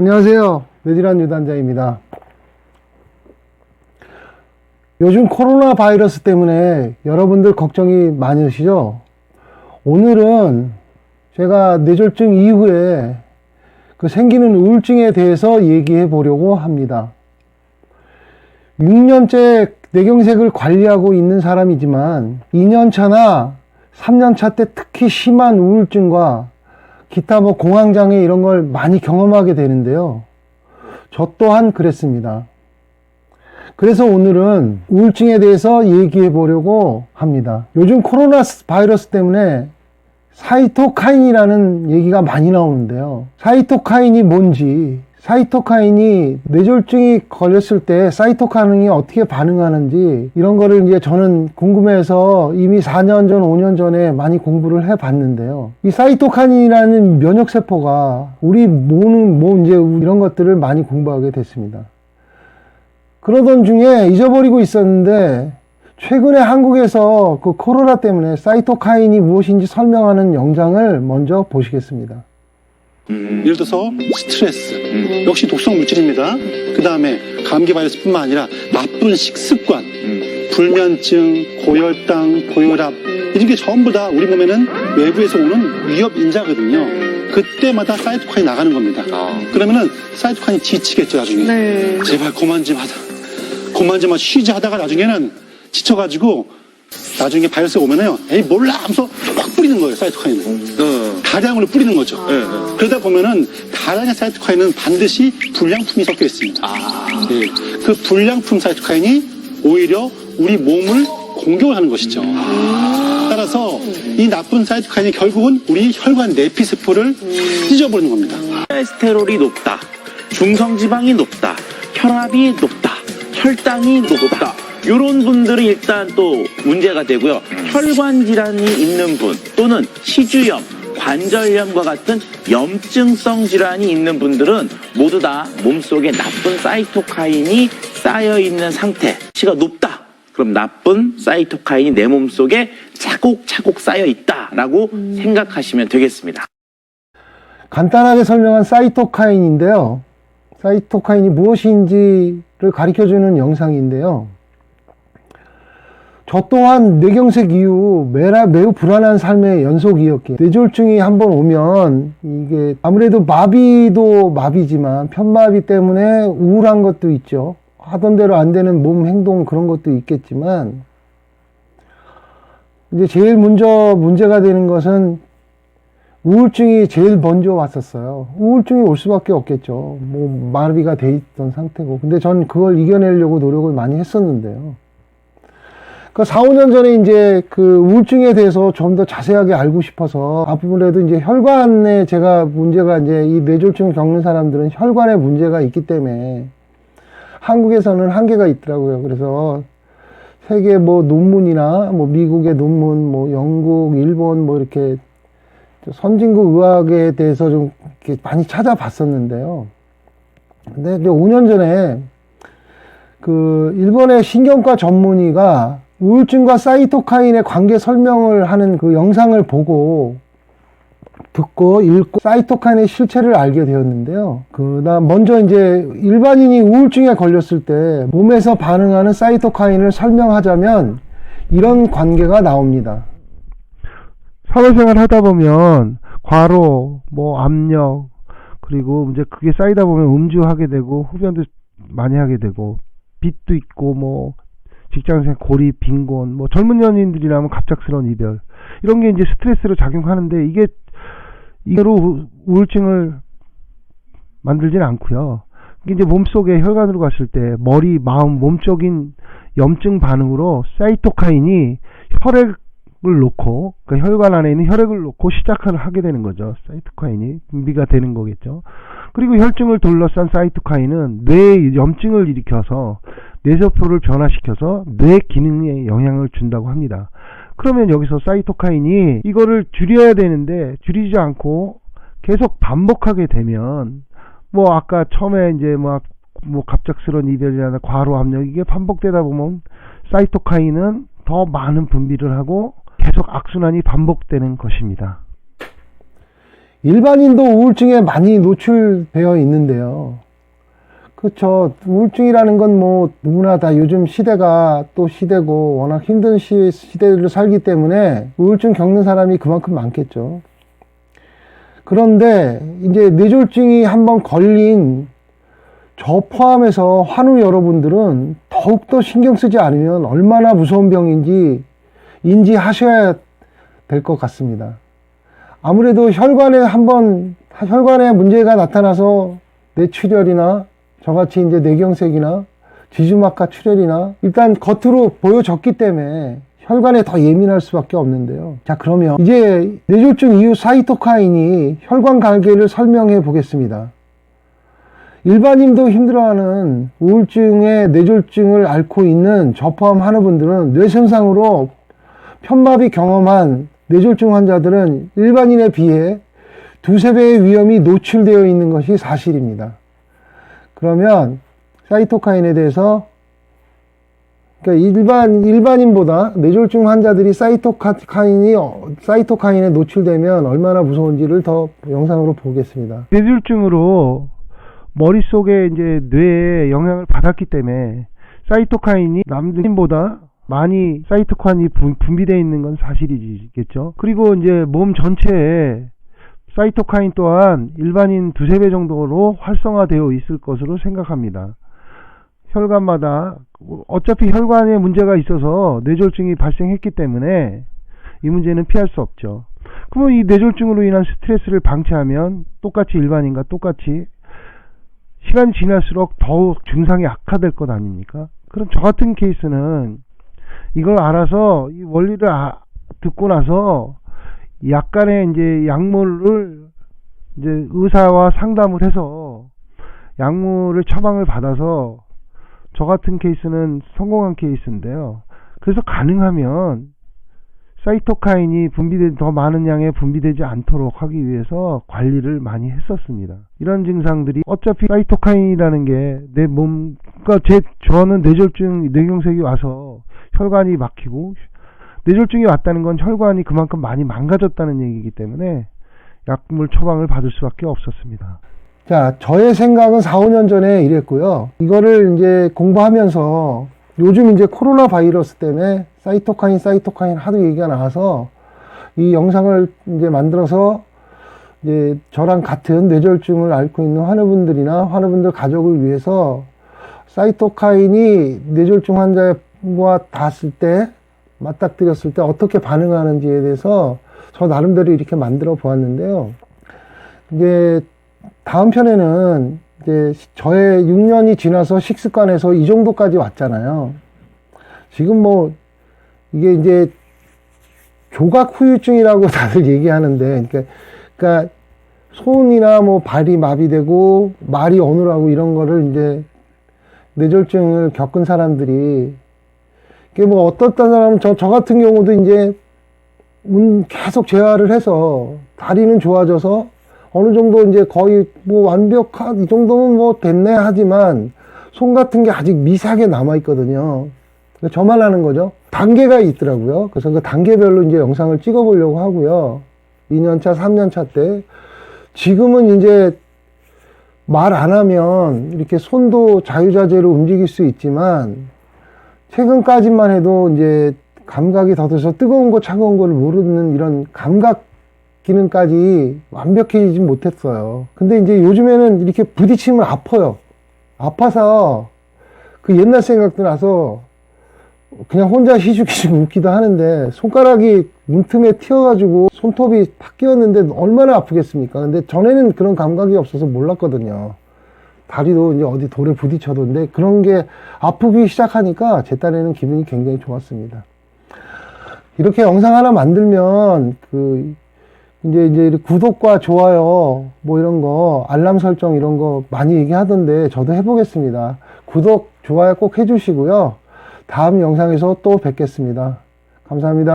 안녕하세요. 내질한 유단자입니다. 요즘 코로나 바이러스 때문에 여러분들 걱정이 많으시죠? 오늘은 제가 뇌졸중 이후에 그 생기는 우울증에 대해서 얘기해 보려고 합니다. 6년째 뇌경색을 관리하고 있는 사람이지만 2년차나 3년차 때 특히 심한 우울증과 기타 뭐 공황장애 이런 걸 많이 경험하게 되는데요. 저 또한 그랬습니다. 그래서 오늘은 우울증에 대해서 얘기해 보려고 합니다. 요즘 코로나 바이러스 때문에 사이토카인이라는 얘기가 많이 나오는데요. 사이토카인이 뭔지, 사이토카인이 뇌졸중이 걸렸을 때 사이토카인이 어떻게 반응하는지 이런 거를 이제 저는 궁금해서 이미 4년 전, 5년 전에 많이 공부를 해 봤는데요. 이 사이토카인이라는 면역세포가 우리 몸은 뭐 이제 이런 것들을 많이 공부하게 됐습니다. 그러던 중에 잊어버리고 있었는데 최근에 한국에서 그 코로나 때문에 사이토카인이 무엇인지 설명하는 영상을 먼저 보시겠습니다. 예를 들어서 스트레스 역시 독성 물질입니다. 그 다음에 감기 바이러스뿐만 아니라 나쁜 식습관, 불면증, 고혈당, 고혈압 이런 게 전부 다 우리 몸에는 외부에서 오는 위협 인자거든요. 그때마다 사이토카인이 나가는 겁니다. 그러면은 사이토카인이 지치겠죠 나중에. 네. 제발 그만 좀 하다. 그만 좀 쉬지 하다가 나중에는 지쳐가지고 나중에 바이러스가 오면은요. 에이 몰라 하면서 막 뿌리는 거예요 사이토카인을. 다량으로 뿌리는 거죠. 그러다 보면은 다량의 사이토카인은 반드시 불량품이 섞여 있습니다. 예. 그 불량품 사이토카인이 오히려 우리 몸을 공격을 하는 것이죠. 따라서 이 나쁜 사이토카인이 결국은 우리 혈관 내피세포를 찢어버리는 겁니다. 콜레스테롤이 높다, 중성지방이 높다, 혈압이 높다, 혈당이 높다. 이런 분들은 일단 또 문제가 되고요. 혈관 질환이 있는 분 또는 시주염, 관절염과 같은 염증성 질환이 있는 분들은 모두 다 몸속에 나쁜 사이토카인이 쌓여 있는 상태. 치가 높다. 그럼 나쁜 사이토카인이 내 몸속에 차곡차곡 쌓여 있다라고 생각하시면 되겠습니다. 간단하게 설명한 사이토카인인데요. 사이토카인이 무엇인지를 가르쳐 주는 영상인데요. 저 또한 뇌경색 이후 매라, 매우 불안한 삶의 연속이었기에 뇌졸중이 한번 오면 이게 아무래도 마비도 마비지만 편마비 때문에 우울한 것도 있죠. 하던 대로 안 되는 몸 행동 그런 것도 있겠지만 이제 제일 먼저 문제가 되는 것은 우울증이 제일 먼저 왔었어요. 우울증이 올 수밖에 없겠죠. 뭐 마비가 돼 있던 상태고. 근데 전 그걸 이겨내려고 노력을 많이 했었는데요. 그 4, 5년 전에 이제 그 우울증에 대해서 좀 더 자세하게 알고 싶어서 아무래도 이제 혈관에 제가 문제가 이제 이 뇌졸중을 겪는 사람들은 혈관에 문제가 있기 때문에 한국에서는 한계가 있더라고요. 그래서 세계 뭐 논문이나 뭐 미국의 논문, 뭐 영국, 일본 뭐 이렇게 선진국 의학에 대해서 좀 이렇게 많이 찾아봤었는데요. 근데 이제 5년 전에 그 일본의 신경과 전문의가 우울증과 사이토카인의 관계 설명을 하는 그 영상을 보고 듣고 읽고 사이토카인의 실체를 알게 되었는데요. 그다음 먼저 이제 일반인이 우울증에 걸렸을 때 몸에서 반응하는 사이토카인을 설명하자면 이런 관계가 나옵니다. 사회생활 하다 보면 과로, 뭐 압력, 그리고 이제 그게 쌓이다 보면 음주하게 되고 흡연도 많이 하게 되고 빚도 있고 뭐 직장생 고립, 빈곤, 뭐 젊은 연인들이라면 갑작스러운 이별 이런 게 이제 스트레스로 작용하는데 이게 이대로 우울증을 만들지는 않고요. 이제 몸속에 혈관으로 갔을 때 머리, 마음, 몸적인 염증 반응으로 사이토카인이 혈액을 놓고 그 혈관 안에 있는 혈액을 놓고 시작을 하게 되는 거죠. 사이토카인이 분비가 되는 거겠죠. 그리고 혈증을 둘러싼 사이토카인은 뇌에 염증을 일으켜서 뇌세포를 변화시켜서 뇌 기능에 영향을 준다고 합니다. 그러면 여기서 사이토카인이 이거를 줄여야 되는데 줄이지 않고 계속 반복하게 되면 뭐 아까 처음에 이제 막 뭐 갑작스러운 이별이나 과로 압력 이게 반복되다 보면 사이토카인은 더 많은 분비를 하고 계속 악순환이 반복되는 것입니다. 일반인도 우울증에 많이 노출되어 있는데요. 그렇죠. 우울증이라는 건 뭐 누구나 다 요즘 시대가 또 시대고 워낙 힘든 시, 시대를 살기 때문에 우울증 겪는 사람이 그만큼 많겠죠. 그런데 이제 뇌졸중이 한번 걸린 저 포함해서 환우 여러분들은 더욱더 신경 쓰지 않으면 얼마나 무서운 병인지 인지하셔야 될 것 같습니다. 아무래도 혈관에 한번 혈관에 문제가 나타나서 뇌출혈이나 저같이 이제 뇌경색이나 지주막하 출혈이나 일단 겉으로 보여졌기 때문에 혈관에 더 예민할 수밖에 없는데요. 자 그러면 이제 뇌졸중 이후 사이토카인이 혈관 관계를 설명해 보겠습니다. 일반인도 힘들어하는 우울증의 뇌졸중을 앓고 있는 저 포함 하는 분들은 뇌손상으로 편마비 경험한 뇌졸중 환자들은 일반인에 비해 두세 배의 위험이 노출되어 있는 것이 사실입니다. 그러면 사이토카인에 대해서 그러니까 일반 일반인보다 뇌졸중 환자들이 사이토카인이 어, 사이토카인에 노출되면 얼마나 무서운지를 더 영상으로 보겠습니다. 뇌졸중으로 머릿속에 이제 뇌에 영향을 받았기 때문에 사이토카인이 남들보다 많이 사이토카인이 분- 분비되어 있는 건 사실이겠죠. 그리고 이제 몸 전체에 사이토카인 또한 일반인 두세 배 정도로 활성화되어 있을 것으로 생각합니다. 혈관마다 어차피 혈관에 문제가 있어서 뇌졸중이 발생했기 때문에 이 문제는 피할 수 없죠. 그러면 이 뇌졸중으로 인한 스트레스를 방치하면 똑같이 일반인과 똑같이 시간이 지날수록 더욱 증상이 악화될 것 아닙니까? 그럼 저 같은 케이스는 이걸 알아서 이 원리를 아- 듣고 나서 약간의 이제 약물을 이제 의사와 상담을 해서 약물을 처방을 받아서 저 같은 케이스는 성공한 케이스인데요. 그래서 가능하면 사이토카인이 분비되 더 많은 양의 분비되지 않도록 하기 위해서 관리를 많이 했었습니다. 이런 증상들이 어차피 사이토카인이라는 게 내 몸, 그러니까 제 저는 뇌졸중, 뇌경색이 와서 혈관이 막히고 뇌졸중이 왔다는 건 혈관이 그만큼 많이 망가졌다는 얘기이기 때문에 약물 처방을 받을 수밖에 없었습니다. 자, 저의 생각은 4, 5년 전에 이랬고요. 이거를 이제 공부하면서 요즘 이제 코로나 바이러스 때문에 사이토카인, 사이토카인 하도 얘기가 나와서 이 영상을 이제 만들어서 이제 저랑 같은 뇌졸중을 앓고 있는 환우분들이나 환우분들 가족을 위해서 사이토카인이 뇌졸중 환자와 닿았을 때 맞닥뜨렸을 때 어떻게 반응하는지에 대해서 저 나름대로 이렇게 만들어 보았는데요. 이제 다음 편에는 이제 저의 6년이 지나서 식습관에서 이 정도까지 왔잖아요. 지금 뭐 이게 이제 조각 후유증이라고 다들 얘기하는데, 그러니까, 그러니까 손이나 뭐 발이 마비되고 말이 어눌하고 이런 거를 이제 뇌졸중을 겪은 사람들이 이게 뭐 어떻던 사람은 저, 저 같은 경우도 이제 운 계속 재활을 해서 다리는 좋아져서 어느 정도 이제 거의 뭐 완벽한 이 정도면 뭐 됐네 하지만 손 같은 게 아직 미세하게 남아 있거든요. 저만 하는 거죠. 단계가 있더라고요. 그래서 그 단계별로 이제 영상을 찍어 보려고 하고요. 2년차, 3년차 때 지금은 이제 말 안 하면 이렇게 손도 자유자재로 움직일 수 있지만 최근까지만 해도 이제 감각이 더뎌서 뜨거운 거 차가운 거를 모르는 이런 감각 기능까지 완벽해지지 못했어요. 근데 이제 요즘에는 이렇게 부딪히면 아파요. 아파서 그 옛날 생각도 나서 그냥 혼자 희죽희죽 웃기도 하는데 손가락이 문틈에 튀어가지고 손톱이 팍 끼었는데 얼마나 아프겠습니까? 근데 전에는 그런 감각이 없어서 몰랐거든요. 다리도 이제 어디 돌에 부딪혀도 근데 그런 게 아프기 시작하니까 제 딴에는 기분이 굉장히 좋았습니다. 이렇게 영상 하나 만들면 그 이제 이제 구독과 좋아요 뭐 이런 거 알람 설정 이런 거 많이 얘기하던데 저도 해보겠습니다. 구독 좋아요 꼭 해주시고요. 다음 영상에서 또 뵙겠습니다. 감사합니다.